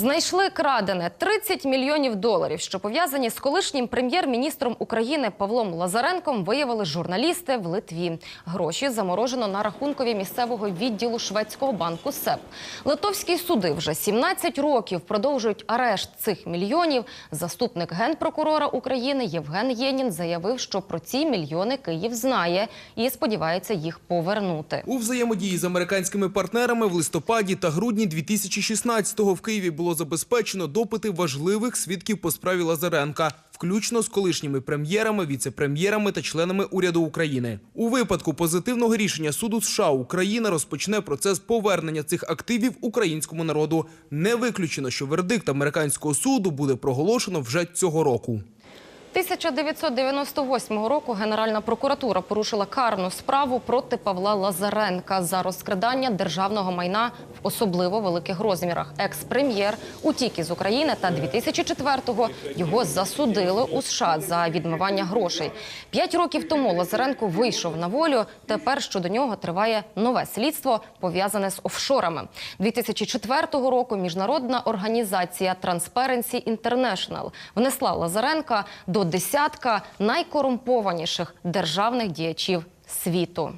Знайшли крадене 30 мільйонів доларів, що пов'язані з колишнім прем'єр-міністром України Павлом Лазаренком, виявили журналісти в Литві. Гроші заморожено на рахункові місцевого відділу шведського банку СЕП. Литовські суди вже 17 років продовжують арешт цих мільйонів. Заступник генпрокурора України Євген Єнін заявив, що про ці мільйони Київ знає і сподівається їх повернути. У взаємодії з американськими партнерами в листопаді та грудні 2016-го в Києві було забезпечено допити важливих свідків по справі Лазаренка, включно з колишніми прем'єрами, віце-прем'єрами та членами уряду України. У випадку позитивного рішення суду США Україна розпочне процес повернення цих активів українському народу. Не виключено, що вердикт американського суду буде проголошено вже цього року. 1998 року Генеральна прокуратура порушила карну справу проти Павла Лазаренка за розкрадання державного майна в особливо великих розмірах. Екс-прем'єр утік із України та 2004-го його засудили у США за відмивання грошей. П'ять років тому Лазаренко вийшов на волю. Тепер щодо нього триває нове слідство пов'язане з офшорами. 2004 року міжнародна організація Transparency International внесла Лазаренка до десятка найкорумпованіших державних діячів світу.